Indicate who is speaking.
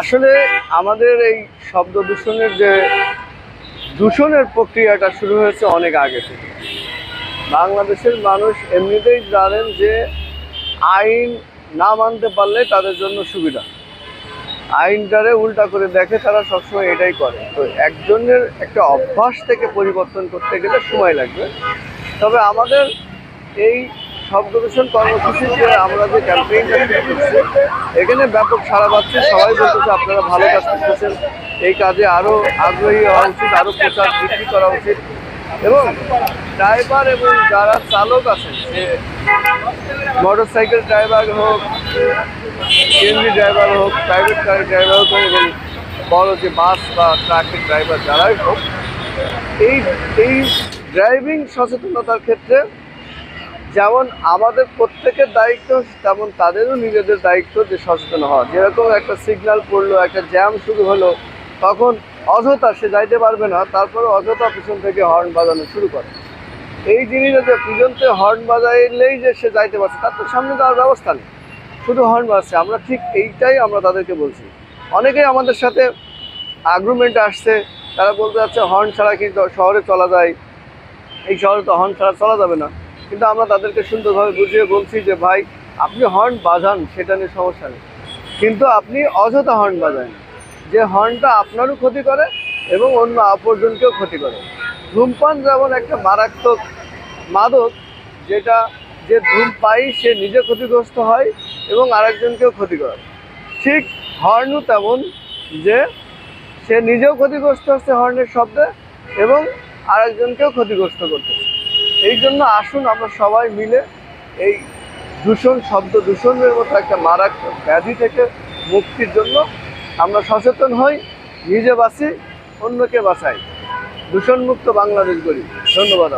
Speaker 1: আসলে আমাদের এই শব্দ দূষণের যে দূষণের প্রক্রিয়াটা শুরু হয়েছে অনেক আগে থেকে। বাংলাদেশের মানুষ এমনিতেই জানেন যে আইন না মানতে পারলে তাদের জন্য সুবিধা। আইনটারে উল্টা করে দেখে তারা সবসময় এটাই করে। তো একজনের একটা অভ্যাস থেকে পরিবর্তন করতে গেলে সময় লাগবে। তবে আমাদের এই শব্দ দূষণ কর্মসূচিতে আমরা যে ক্যাম্পেইনটা শুরু করছি, এখানে ব্যাপক সারা পাচ্ছে। সবাই বলতেছে আপনারা ভালো কাজ করতেছেন। এই কাজে আরও আগ্রহী হওয়া উচিত আরও প্রচার বৃদ্ধি করা উচিত। এবং ড্রাইভার এবং যারা চালক আছেন, সে মোটর সাইকেল ড্রাইভার হোক, সিএনজি ড্রাইভার হোক, প্রাইভেট কারের ড্রাইভার হোক, এবং বড় যে বাস বা ট্রাকের ড্রাইভার যারাই হোক, এই এই ড্রাইভিং সচেতনতার ক্ষেত্রে যেমন আমাদের প্রত্যেকের দায়িত্ব তেমন তাদেরও নিজেদের দায়িত্ব যে সচেতন হওয়া। যেরকম একটা সিগন্যাল পড়ল, একটা জ্যাম শুরু হলো, তখন অযথা সে যাইতে পারবে না তারপরে অযথা পিছন থেকে হর্ন বাজানো শুরু করে। এই জিনিসটা যে পিছনতে হর্ন বাজাইলেই যে সে যাইতে পারছে, তার তো সামনে যাওয়ার ব্যবস্থা নেই। শুধু হর্ন বাজছে আমরা ঠিক এইটাই আমরা তাদেরকে বলছি। অনেকেই আমাদের সাথে আগ্রুমেন্ট আসছে, তারা বলতে যাচ্ছে হর্ন ছাড়া কিন্তু শহরে চলা যায়। এই শহরে তো হর্ন ছাড়া চলা যাবে না। কিন্তু আমরা তাদেরকে সুন্দরভাবে বুঝিয়ে বলছি যে, ভাই, আপনি হর্ন বাজান, সেটা নিয়ে সমস্যা নেই। কিন্তু আপনি অযথা হর্ন বাজান, যে হর্নটা আপনারও ক্ষতি করে এবং অন্য অপরজনকেও ক্ষতি করে। ধূমপান যেমন একটা মারাত্মক মাদক, যেটা যে ধূম পাই, সে নিজে ক্ষতিগ্রস্ত হয় এবং আরেকজনকেও ক্ষতি করে। ঠিক হর্নও তেমন যে, সে নিজেও ক্ষতিগ্রস্ত হচ্ছে হর্নের শব্দে এবং আরেকজনকেও ক্ষতিগ্রস্ত করতেছে এই জন্য আসুন আমরা সবাই মিলে এই দূষণ, শব্দ দূষণের মতো একটা মারাত্মক ব্যাধি থেকে মুক্তির জন্য আমরা সচেতন হই, নিজে বাঁচি, অন্যকে বাঁচাই দূষণমুক্ত বাংলাদেশ গড়ি ধন্যবাদ।